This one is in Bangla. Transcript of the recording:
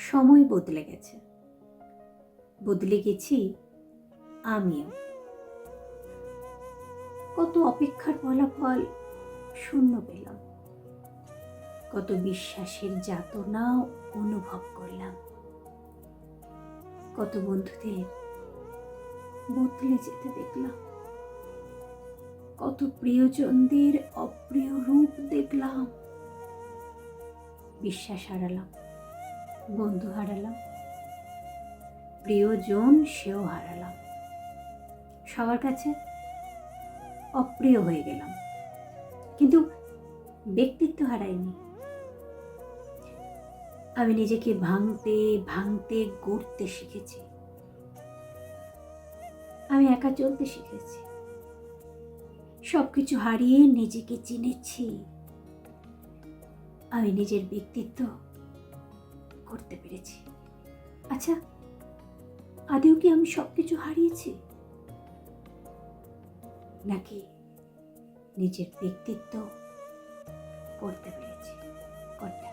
সময় বদলে গেছে। বদলে গেছি আমিও। কত অপেক্ষার ফলাফল শূন্য পেলাম। কত বিশ্বাসের যাতনাও অনুভব করলাম। কত বন্ধুদের বদলে যেতে দেখলাম। কত প্রিয়জনদের অপ্রিয় রূপ দেখলাম। বিশ্বাস হারালাম। বন্ধু হারালাম। প্রিয়জন সেও হারালাম। সবার কাছে অপ্রিয় হয়ে গেলাম। কিন্তু ব্যক্তিত্ব হারাইনি। আমি নিজেকে ভাঙতে ভাঙতে, গড়তে শিখেছি। আমি একা চলতে শিখেছি। সব কিছু হারিয়ে নিজেকে চিনেছি। আমি নিজের ব্যক্তিত্ব করতে পেরেছি। আচ্ছা আদেও কি আমি সব কিছু হারিয়েছি? নাকি নিজের ব্যক্তিত্ব করতে পেরেছি কোনটা